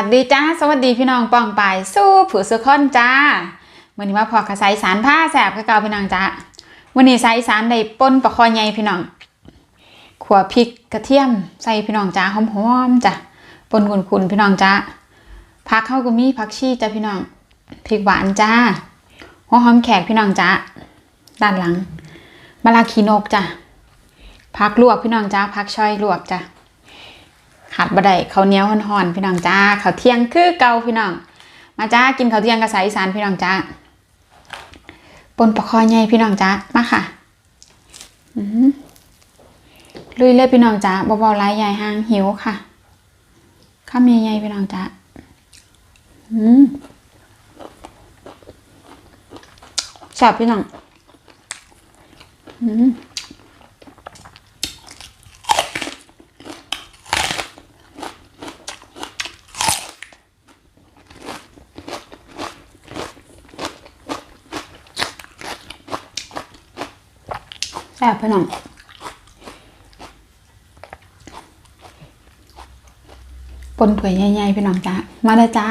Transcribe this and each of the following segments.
วัสดีจ้า สวัสดีพี่น้องป้องไปสู้ผู้สุขคนจ้าวันนี้มาพอกระไสสารผ้าแสบคือเกาพี่น้องจ้าวันนี้ใส่สารได้ป่นปลาคอใหญ่พี่น้องขัวพริกกระเทียมใส่พี่น้องจ้าหอมๆจ้ะป่นคุนๆพี่น้องจ้าผักเข้าก็มีผักชีจ้าพี่น้องพริกหวานจ้าหัวหอมแขกพี่น้องจ้าด้านหลังมะลาขีนกจ้ะผักลวกพี่น้องจ้าผักช่อยลวกจ้ะ ขาดบะไดข้าวเหนียวห่อนๆพี่น้องจ้าข้าวเที่ยงคือเก่าพี่น้อง มาจ้ากินข้าวเที่ยงกระสายอีสานพี่น้องจ้าปนปลาคอใหญ่พี่น้องจ้ามาค่ะลุยเลยพี่น้องจ้าเบาๆไล่ใหญ่หางหิวค่ะข้ามใหญ่ๆพี่น้องจ้าอืมแซ่บพี่น้องอืม แซ่บ พี่น้องปนถ้วยใหญ่ๆพี่น้องจ้ามาเลยจ้า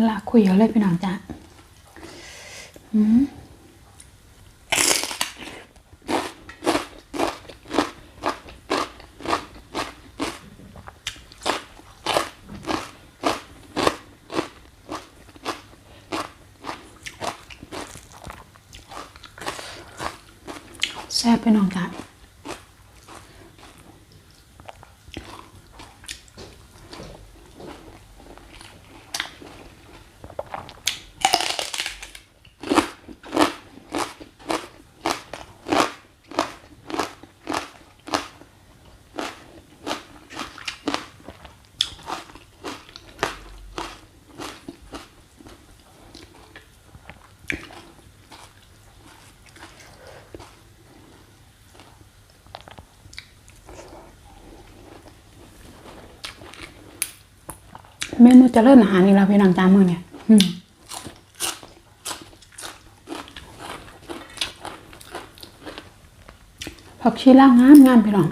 มาละคุยเยอะเลยพี่น้องจ้าอืมแซ่บพี่น้องจ้า เมนูจะเริ่มอาหารอีกแล้วพี่น้องจ้ามือเนี่ยผักชีล่างงามงามพี่น้อง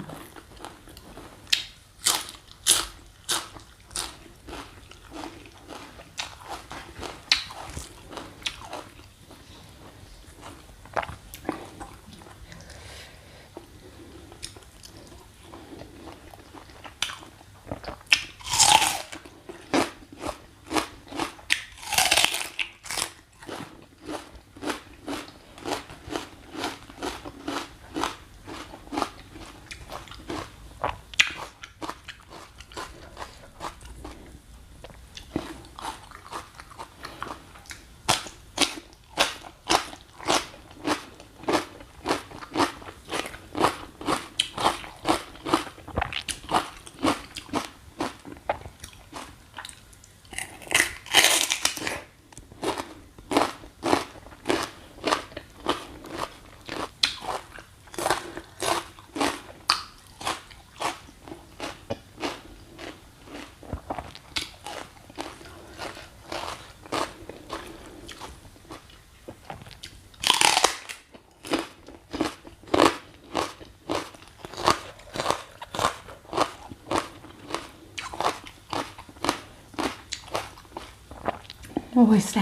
โอ้ยแ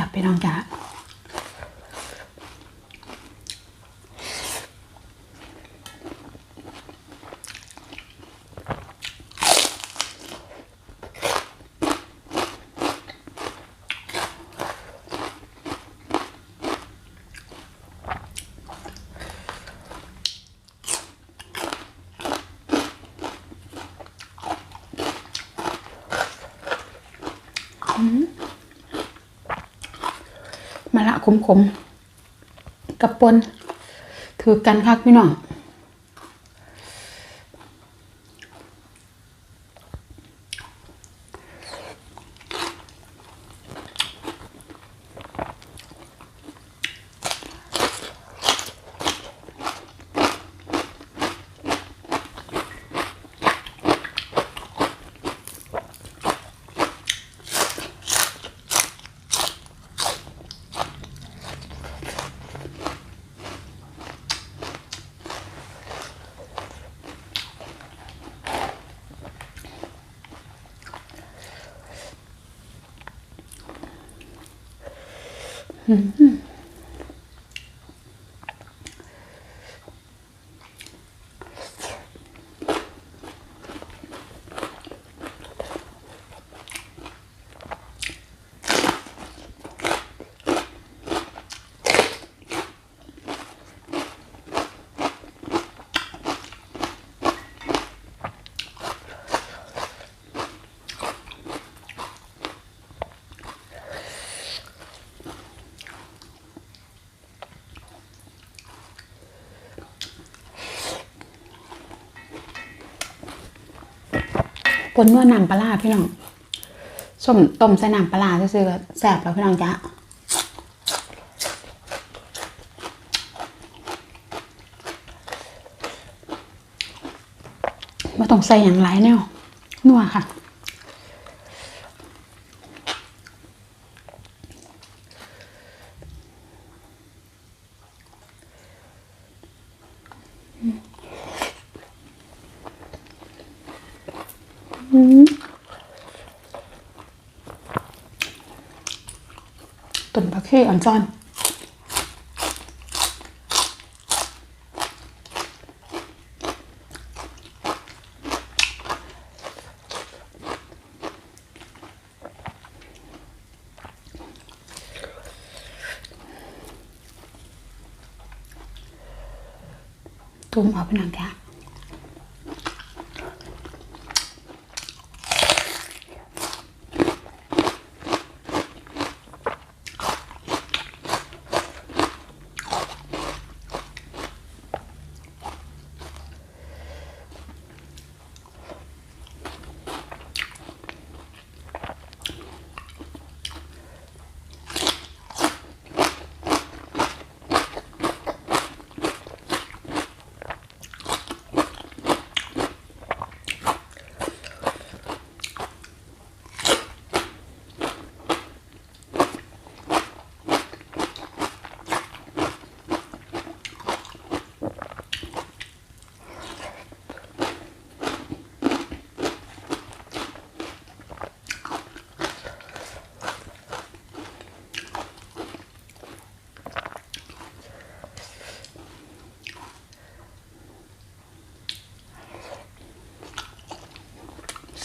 ละขมๆกับปนถือกันคักพี่น้อง 嗯嗯。 ปนนัวน้ำปลาพี่น้องส้มต้มใส่น้ำปลาซื้อก็แซ่บแล้วพี่น้องจ้ะมาต้องใส่อย่างไรแนวนัวค่ะ ตุ่นผักชีอ่อนซ่อนตุ่มเอาไปหนังแก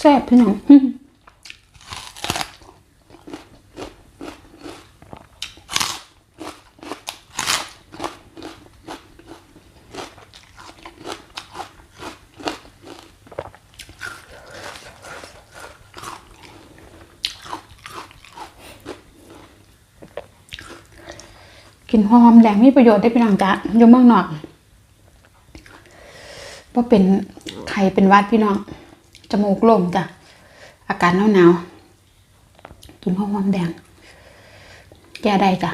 แซ่บพี่น้องกินหอมแดงมีประโยชน์ได้พี่น้องจ้ะอยู่เมืองนอกเพราะเป็นไข่เป็นวัดพี่น้อง จมูกโล่งจ้ะ อากาศหนาวๆกินผ้าหอมแดงแก้ได้จ้ะ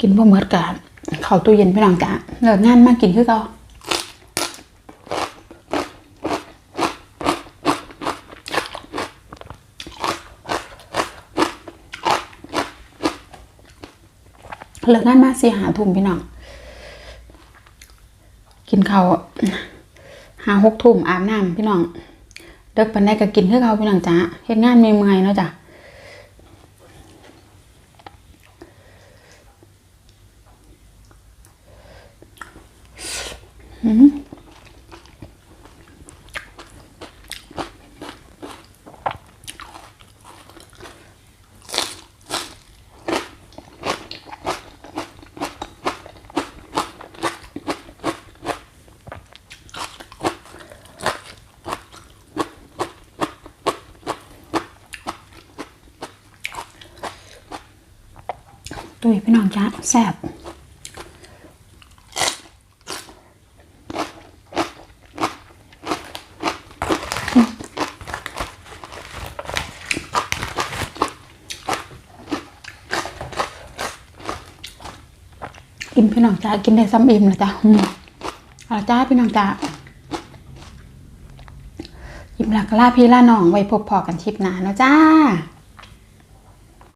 กินบ่เหมือดกะเข้าตู้เย็นพี่น้องจ้ะเลิกงานมากินคือเก่า เลิกงานมาสี่หาทุ่มพี่น้อง กินข้าวหาหกทุ่มอาบน้ำพี่น้องเลิกปันได้ก็กินคือเขาพี่น้องจ้ะเฮ็ดงานเมื่อยเนาะจ้ะ อ ตุยพี่น้องจ้าแซ่บกินพี่น้องจ้ากินได้ซ้ำอิ่มนะจ้ะอืมเอาจ้าพี่น้องจ้าอิ่มหลักล่าพี่ล่าน้องไว้พบพอกันคลิปหน้าเนาะจ้า